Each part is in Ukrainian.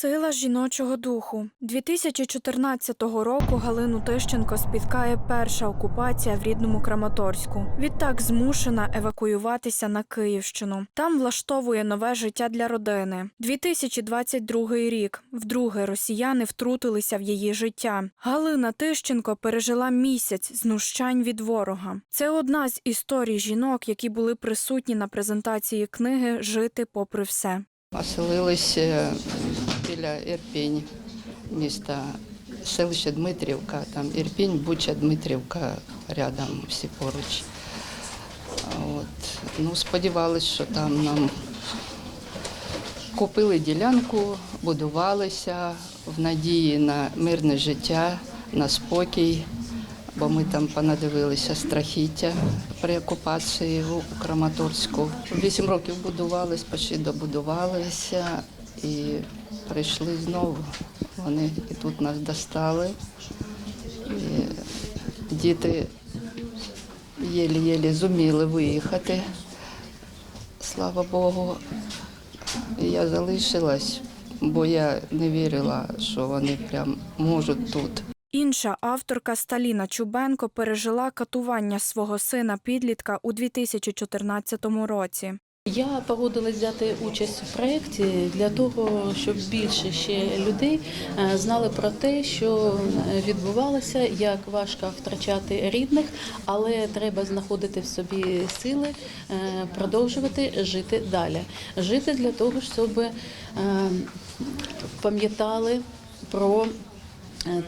Сила жіночого духу 2014 року Галину Тищенко спіткає перша окупація в рідному Краматорську. Відтак змушена евакуюватися на Київщину. Там влаштовує нове життя для родини. 2022 рік. Вдруге росіяни втрутилися в її життя. Галина Тищенко пережила місяць знущань від ворога. Це одна з історій жінок, які були присутні на презентації книги Жити попри все. Оселилися біля Ірпінь, міста селище Дмитрівка, там Ірпінь, Буча, Дмитрівка рядом всі поруч. От. Ну, сподівалися, що там нам купили ділянку, будувалися в надії на мирне життя, на спокій, бо ми там понадивилися страхіття при окупації у Краматорську. Вісім років будувались, почти добудувалися і прийшли знову. Вони і тут нас достали. І діти єлі-єлі зуміли виїхати. Слава Богу. Я залишилась, бо я не вірила, що вони прям можуть тут. Інша авторка Сталіна Чубенко пережила катування свого сина підлітка у 2014 році. Я погодилась взяти участь у проєкті для того, щоб більше ще людей е, знали про те, що відбувалося, як важко втрачати рідних, але треба знаходити в собі сили е, продовжувати жити далі. Жити для того, щоб е, пам'ятали про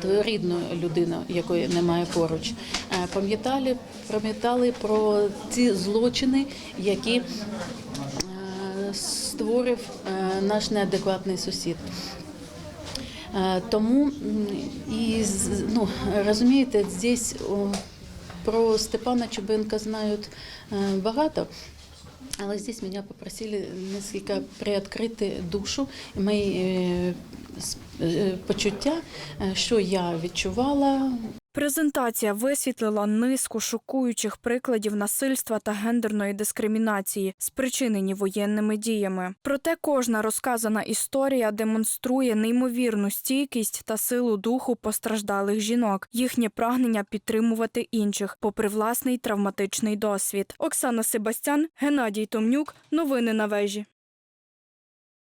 твою рідну людину, якої немає поруч. Е, Пам'ятали, пам'ятали про ці злочини, які е, створив е, наш неадекватний сусід. Е, Тому і ну, розумієте, здесь про Степана Чубенка знають е, багато. Але здесь меня попросили несколько приоткрити душу, е, е, почуття, е, що я відчувала, Презентація висвітлила низку шокуючих прикладів насильства та гендерної дискримінації, спричинені воєнними діями. Проте кожна розказана історія демонструє неймовірну стійкість та силу духу постраждалих жінок, їхнє прагнення підтримувати інших, попри власний травматичний досвід. Оксана Себастян, Геннадій Томнюк. Новини на вежі.